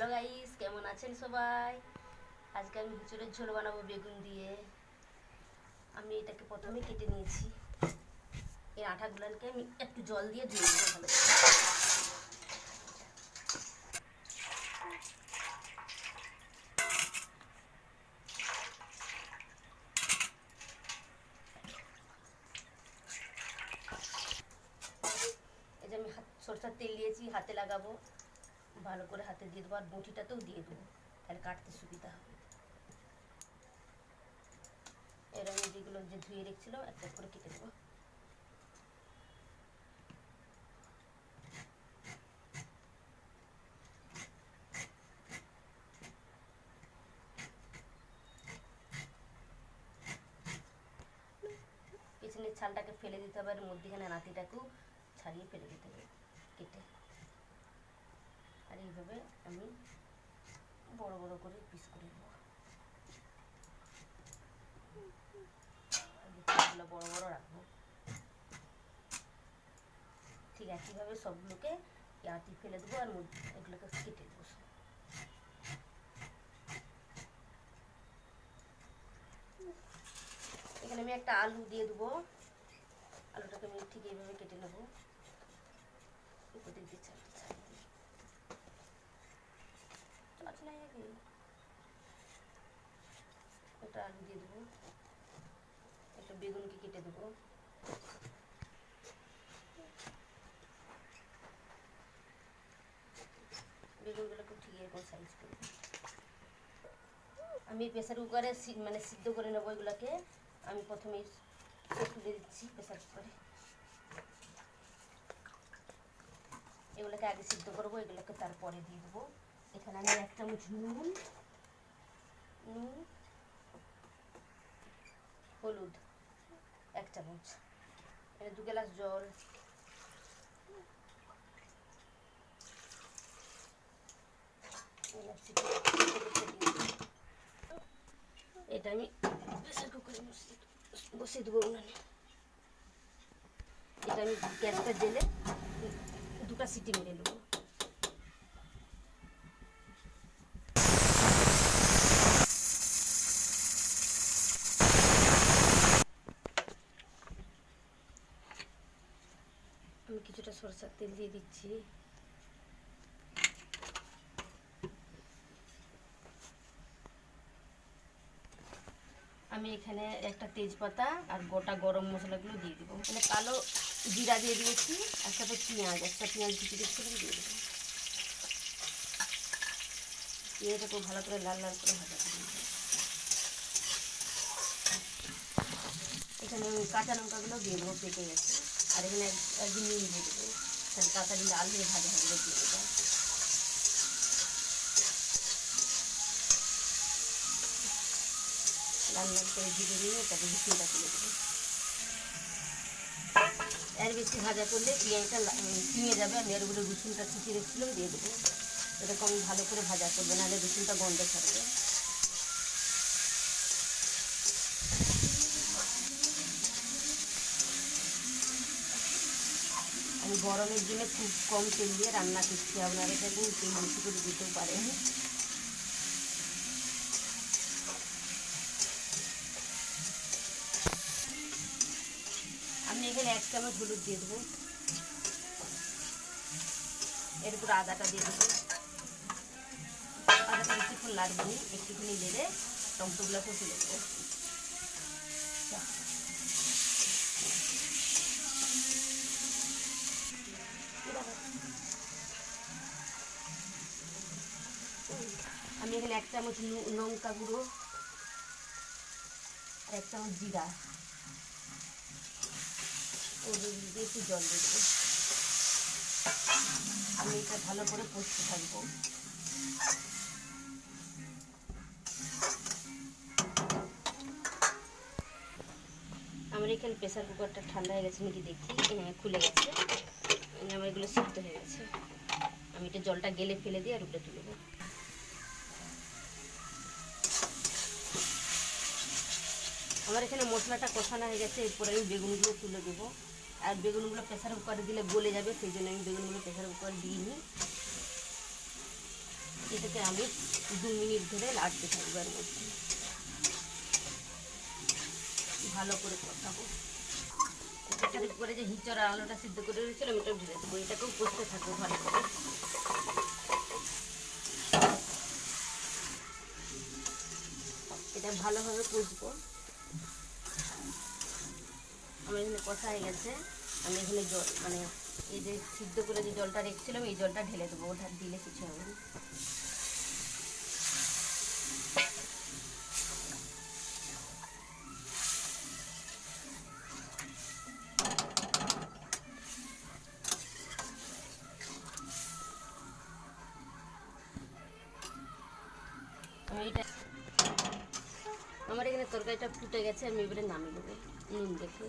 Hello guys, কেমন আছেন সবাই? আজকে আমি হুচুরের ঝোল বানাবো বেগুন দিয়ে। আমি এটাকে প্রথমে কেটে নিয়েছি। এই আটাগুলোকে আমি একটু জল দিয়ে ধুয়ে দেবো ভালো। আমি সরষার তেল দিয়েছি, হাতে লাগাবো। ভালো করে হাতে দিয়ে দেবো, আর বটিটাতেও দিয়ে দেবো। তাহলে কাটতে সুবিধা হবে। এর আমি যেগুলো যে ধুয়ে রেখেছিলাম একটা করে কেটে দেবো। পেছনের ছালটাকে ফেলে দিতে হবে, আর মধ্যেখানে নাতিটাকেও ছাড়িয়ে ফেলে দিতে হবে, কেটে। আর এইভাবে আমি বড় বড় করে পিস করে নেব। বড় বড় রাখব। ঠিক একইভাবে সবগুলোকে ইয়াতি ফেলে দেবো আর এগুলোকে কেটে দেবো এখানে আমি একটা আলু দিয়ে দেবো। আলুটাকে আমি ঠিক এইভাবে কেটে নেব। দিক দিয়ে একটা আলু দিয়ে দেবো। একটা বেগুনকে কেটে দেবো। বেগুনগুলোকে ঠিক এরকম সাইজ করে। আমি প্রেসার কুকারে মানে সিদ্ধ করে নেব এগুলোকে। আমি প্রথমে তুলে দিচ্ছি প্রেসার কুকারে এগুলোকে আগে সিদ্ধ করব, এগুলোকে তারপরে দিয়ে দেবো। এখানে আমি এক চামচ নুন নুন, হলুদ, এক চামচ। এখানে দু গ্লাস জল। এটা আমি প্রেসার কুকারে বসিয়ে দেবো উনানে। এটা আমি গ্যাসটা জেলে দুটো সিটি মেরে নেব। আমি কিছুটা সরষের তেল দিয়ে দিচ্ছি। আমি এখানে একটা তেজপাতা আর গোটা গরম মশলাগুলো দিয়ে দেবো। এখানে কালো জিরা দিয়ে দিয়েছি, আর সাথে পেঁয়াজ, একটা পেঁয়াজ কুচি রেখেছিলাম দিয়ে দেবো। পেঁয়াজটা খুব ভালো করে লাল লাল করে ভাজা করে। এখানে কাঁচা লঙ্কাগুলো দিয়ে দেবো, পেকে গেছে। আর এখানে এক- একদিন নুন দিয়ে দেবো তাড়াতাড়ি লাল হয়ে ভাজা হবে দিয়ে লাল লাল করে ভিজে করলে পেঁয়াজটা চিঙে যাবে। আমি এর উপরে রসুনটা দিয়ে দেবো। ভালো করে ভাজা করবে, নাহলে রসুনটা গন্ধ ছাড়বে। গরমের দিনে খুব কম তেল দিয়ে রান্না করছি। আপনারা কিন্তু তেল বেশি করে দিতেও পারেন। আমি এখানে এক চামচ হলুদ দিয়ে দেবো। এর উপর আদাটা দিয়ে দেবো। আদাটা বেশিক্ষণ লাগবে একটুখানি নেড়ে টমেটোগুলোকেও তুলে দেবো আমি এখানে এক চামচ লঙ্কা গুঁড়ো আর এক চামচ জিরা। দিয়ে একটু জল দেবো। আমি এটা ভালো করে কষতে থাকব। আমার এখানে প্রেসার কুকারটা ঠান্ডা হয়ে গেছে নাকি দেখি? হ্যাঁ খুলে গেছে। আমার এগুলো সিদ্ধ হয়ে গেছে। আমি এটা জলটা গেলে ফেলে দিয়ে আর উপরে তুলে আমার এখানে মশলাটা কষানো হয়ে গেছে, এরপরে আমি বেগুনগুলো তুলে দেবো। আর বেগুনগুলো প্রেসার কুকারে দিলে গলে যাবে, সেই জন্য আমি বেগুনগুলো প্রেসার কুকারে দিইনি এটাকে আমি দু মিনিট ধরে লাড়তে থাকব এর মধ্যে। ভালো করে কষাবো। এটার উপরে যে আর আলুটা সিদ্ধ করে রেখেছিলাম এটাও ঢেলে দেবো। এটাকেও কষতে থাকব ভালো করে। এটা ভালোভাবে কষবো। আমার এখানে কষা হয়ে গেছে। আমি এখানে জল মানে এই যে সিদ্ধ করে যে জলটা রেখেছিলাম, এই জলটা ঢেলে দেবো। ওটা দিলে কিছু হবে না। তরকারিটা ফুটে গেছে আমি এবারে নামিয়ে দেবো নুন দেখে